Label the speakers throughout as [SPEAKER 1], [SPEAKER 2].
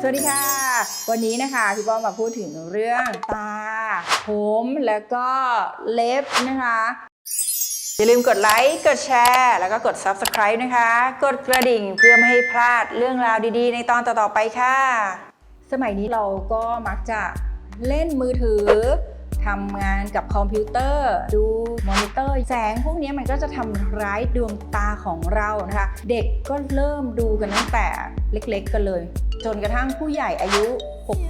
[SPEAKER 1] สวัสดีค่ะ วันนี้นะคะพี่ป้อมมาพูดถึงเรื่องตา ผมแล้วก็เล็บนะคะ อย่าลืมกดไลค์กดแชร์ แล้วก็กด Subscribe นะคะ กดกระดิ่งเพื่อไม่ให้พลาดเรื่องราวดีๆ ในตอนต่อๆไปค่ะ สมัยนี้เราก็มักจะเล่นมือถือทำงานกับคอมพิวเตอร์ ดูมอนิเตอร์ แสงพวกนี้มันก็จะทำร้ายดวงตาของเรานะคะ เด็กก็เริ่มดูกันตั้งแต่เล็กๆกันเลย จนกระทั่งผู้ใหญ่อายุ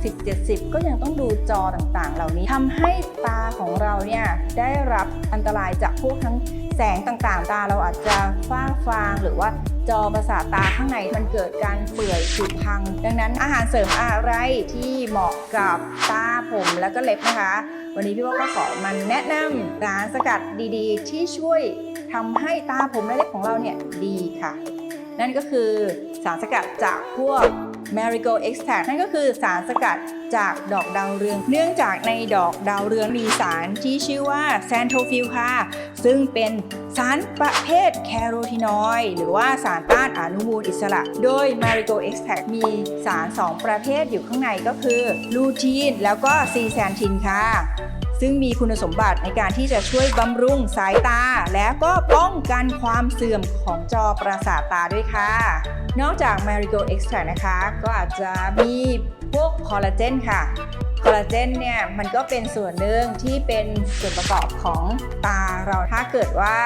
[SPEAKER 1] 60-70 ก็ยังต้องดูจอต่างๆ เหล่านี้ทำให้ตาของเราเนี่ยได้รับอันตรายจากพวกทั้งแสงต่างๆ ตาเราอาจจะฟ้าฟางหรือว่าจอประสาทตาข้างในมันเกิดการเปื่อยผุพัง ดังนั้นอาหารเสริมอะไรที่เหมาะกับตาผมแล้วก็เล็บนะคะ วันนี้พี่ว่าก็ขอมันแนะนำสารสกัดดีๆ ที่ช่วยทำให้ตาผมและเล็บของเราเนี่ยดีค่ะ นั่นก็คือสารสกัดจากพวก Marigold Extract นั่นก็คือสารสกัดจากดอกดาวเรือง เนื่องจากในดอกดาวเรืองมีสารที่ชื่อว่าแซนโทฟิลค่ะ ซึ่งเป็นสารประเภทแคโรทีนอยด์หรือว่าสารต้านอนุมูลอิสระ โดย Marigold Extract มีสาร 2 ประเภทอยู่ข้างในก็คือลูทีนแล้วก็ซีแซนทินค่ะ ซึ่งมีคุณสมบัติในการที่จะช่วยบำรุงสายตา และก็ป้องกันความเสื่อมของจอประสาทตาด้วยค่ะ นอกจาก m a r i g o l Extract นะคะ ก็อาจจะมีพวกคอลลาเจนค่ะคอลลาเจนเนี่ยมันก็เป็นส่วนหนึ่งที่เป็นส่วนประกอบของตาเราถ้าเกิดว่า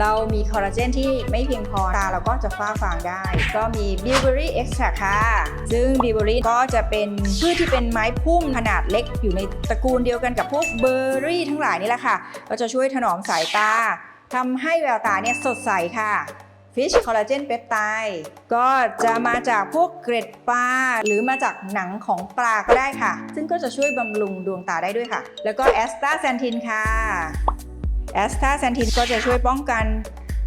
[SPEAKER 1] เรามีคอลลาเจนที่ไม่เพียงพอตาเราก็จะฟ้าฟางได้ ก็มี Bilberry Extract ค่ะ ซึ่ง Bilberry ก็จะเป็นพืชที่เป็นไม้พุ่มขนาดเล็กอยู่ในตระกูลเดียวกันกับพวกเบอร์รี่ทั้งหลายนี่แหละค่ะ ก็จะช่วยถนอมสายตาทำให้แววตาเนี่ยสดใสค่ะ Fish Collagen Peptide ก็จะมาจากพวกเกร็ดปลาหรือมาจากหนังของปลาก็ได้ค่ะ ซึ่งก็จะช่วยบำรุงดวงตาได้ด้วยค่ะ แล้วก็แอสตาแซนทินค่ะ แอสตาแซนทินก็จะช่วยป้องกัน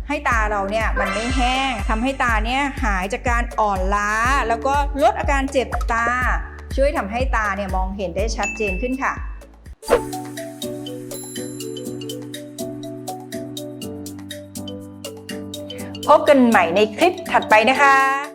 [SPEAKER 1] ให้ตาเราเนี่ยมันไม่แห้งทำให้ตาเนี่ยหายจากการอ่อนล้า แล้วก็ลดอาการเจ็บตา ช่วยทำให้ตาเนี่ยมองเห็นได้ชัดเจนขึ้นค่ะพบกันใหม่ในคลิปถัดไปนะคะ